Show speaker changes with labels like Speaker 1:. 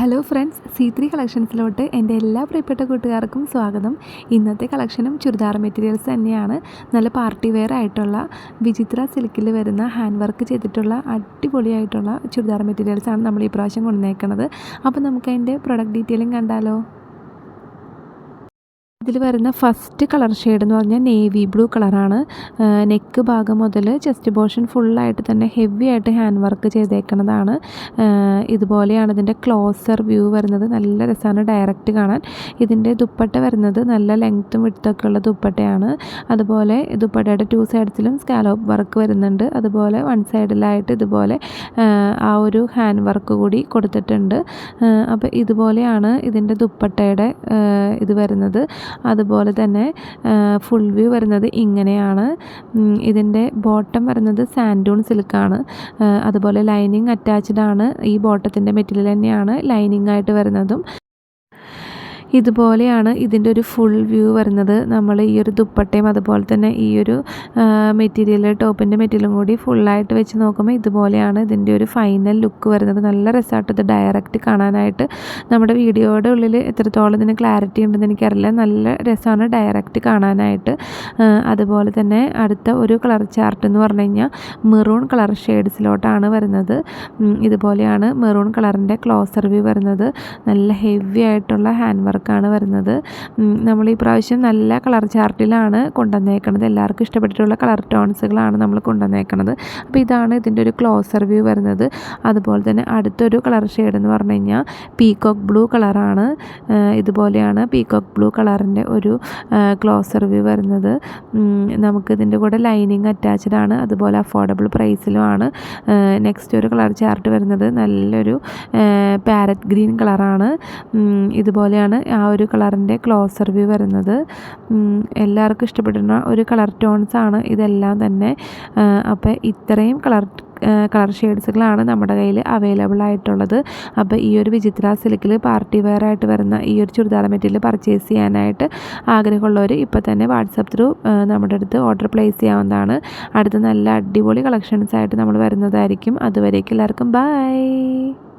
Speaker 1: Hello friends C three കളക്ഷൻസിലോട്ട് എന്റെ എല്ലാ പ്രിയപ്പെട്ട കൂട്ടുകാർക്കും സ്വാഗതം. ഇന്നത്തെ കളക്ഷനും ചുരിദാർ മെറ്റീരിയൽസ് തന്നെയാണ്. നല്ല പാർട്ടി വെയർ ആയിട്ടുള്ള വിചിത്ര സിൽക്കിൽ വരുന്ന ഹാൻഡ് വർക്ക് ചെയ്തിട്ടുള്ള അടിപൊളിയായിട്ടുള്ള ചുരിദാർ മെറ്റീരിയൽസാണ് നമ്മൾ ഈ പ്രാവശ്യം കൊണ്ടുവന്നേക്കുന്നത് അപ്പോൾ നമുക്ക് അതിന്റെ പ്രൊഡക്റ്റ് ഡീറ്റെയിലും കണ്ടാലോ? ഇതിൽ വരുന്ന ഫസ്റ്റ് കളർ ഷെയ്ഡ് എന്ന് പറഞ്ഞാൽ നേവി ബ്ലൂ കളറാണ് നെക്ക് ഭാഗം മുതൽ ചെസ്റ്റ് പോർഷൻ ഫുള്ളായിട്ട് തന്നെ ഹെവി ആയിട്ട് ഹാൻഡ് വർക്ക് ചെയ്തേക്കുന്നതാണ്. ഇതുപോലെയാണ് ഇതിന്റെ ക്ലോസർ വ്യൂ വരുന്നത്. നല്ല രസമാണ് ഡയറക്റ്റ് കാണാൻ. ഇതിന്റെ ദുപ്പട്ട വരുന്നത് നല്ല ലെങ്ത്തും വിടുത്തൊക്കെ ഉള്ള ദുപ്പട്ടയാണ്. അതുപോലെ ദുപ്പട്ടയുടെ ടു സൈഡ്സിലും സ്കാലോപ്പ് വർക്ക് വരുന്നുണ്ട്. അതുപോലെ വൺ സൈഡിലായിട്ട് ഇതുപോലെ ആ ഒരു ഹാൻഡ് വർക്ക് കൂടി കൊടുത്തിട്ടുണ്ട്. അപ്പോൾ ഇതുപോലെയാണ് ഇതിന്റെ ദുപ്പട്ടയുടെ ഇത് വരുന്നത്. അതുപോലെ തന്നെ ഫുൾ വ്യൂ വരുന്നത് ഇങ്ങനെയാണ്. ഇതിന്റെ ബോട്ടം വരുന്നത് സാൻഡൂൺ സിൽക്കാണ് അതുപോലെ ലൈനിങ് അറ്റാച്ച്ഡ് ആണ്. ഈ ബോട്ടത്തിന്റെ മെറ്റീരിയൽ തന്നെയാണ് ലൈനിങ് ആയിട്ട് വരുന്നതും. ഇതുപോലെയാണ് ഇതിന്റെ ഒരു ഫുൾ വ്യൂ വരുന്നത്. നമ്മൾ ഈ ഒരു ദുപ്പട്ടയും അതുപോലെ തന്നെ ഈ ഒരു മെറ്റീരിയൽ ടോപ്പിന്റെ മെറ്റീരിയലും കൂടി ഫുള്ളായിട്ട് വെച്ച് നോക്കുമ്പോൾ ഇതുപോലെയാണ് ഇതിന്റെ ഒരു ഫൈനൽ ലുക്ക് വരുന്നത്. നല്ല രസമായിട്ട് ഇത് ഡയറക്റ്റ് കാണാനായിട്ട് നമ്മുടെ വീഡിയോയുടെ ഉള്ളിൽ എത്രത്തോളം ഇതിന് ക്ലാരിറ്റി ഉണ്ടെന്ന് എനിക്കറിയില്ല. നല്ല രസമാണ് ഡയറക്റ്റ് കാണാനായിട്ട്. അതുപോലെ തന്നെ അടുത്ത ഒരു കളർ ചാർട്ട് എന്ന് പറഞ്ഞു കഴിഞ്ഞാൽ മെറൂൺ കളർ ഷെയ്ഡ്സിലോട്ടാണ് വരുന്നത്. ഇതുപോലെയാണ് മെറൂൺ കളറിന്റെ ക്ലോസർ വ്യൂ വരുന്നത്. നല്ല ഹെവി ആയിട്ടുള്ള ഹാൻഡ് വർക്കാണ് വരുന്നത്. നമ്മൾ ഈ പ്രാവശ്യം നല്ല കളർ ചാർട്ടിലാണ് കൊണ്ടുവന്നേക്കുന്നത് എല്ലാവർക്കും ഇഷ്ടപ്പെട്ടിട്ടുള്ള കളർ ടോൺസുകളാണ് നമ്മൾ കൊണ്ടുവന്നേക്കുന്നത് അപ്പോൾ ഇതാണ് ഇതിന്റെ ഒരു ക്ലോസർ വ്യൂ വരുന്നത്. അതുപോലെ തന്നെ അടുത്തൊരു കളർ ഷെയ്ഡ് എന്ന് പറഞ്ഞു കഴിഞ്ഞാൽ പീകോക്ക് ബ്ലൂ കളറാണ്. ഇതുപോലെയാണ് പീകോക്ക് ബ്ലൂ കളറിന്റെ ഒരു ക്ലോസർ വ്യൂ വരുന്നത്. നമുക്ക് ഇതിന്റെ കൂടെ ലൈനിങ് അറ്റാച്ച്ഡ് ആണ്. അതുപോലെ അഫോർഡബിൾ പ്രൈസിലുമാണ് നെക്സ്റ്റ് ഒരു കളർ ചാർട്ട് വരുന്നത് നല്ലൊരു പാരറ്റ് ഗ്രീൻ കളറാണ്. ഇതുപോലെയാണ് ആ ഒരു കളറിന്റെ ക്ലോസർ വ്യൂ വരുന്നത്. എല്ലാവർക്കും ഇഷ്ടപ്പെടുന്ന ഒരു കളർ ടോൺസ് ആണ് ഇതെല്ലാം തന്നെ. അപ്പോൾ ഇത്രയും കളർ കളർ ഷെയ്ഡ്സുകളാണ് നമ്മുടെ കയ്യിൽ അവൈലബിൾ ആയിട്ടുള്ളത്. അപ്പോൾ ഈ ഒരു വിചിത്ര സിൽക്കിൽ പാർട്ടി വെയർ ആയിട്ട് വരുന്ന ഈ ഒരു ചുരിദാർ മെറ്റീരിയൽ പർച്ചേസ് ചെയ്യാനായിട്ട് ആഗ്രഹമുള്ളവർ ഇപ്പോൾ തന്നെ വാട്സപ്പ് ത്രൂ നമ്മുടെ അടുത്ത് ഓർഡർ പ്ലേസ് ചെയ്യാവുന്നതാണ്. അടുത്ത നല്ല അടിപൊളി കളക്ഷൻസ് ആയിട്ട് നമ്മൾ വരുന്നതായിരിക്കും. അതുവരേക്കും എല്ലാവർക്കും ബൈ.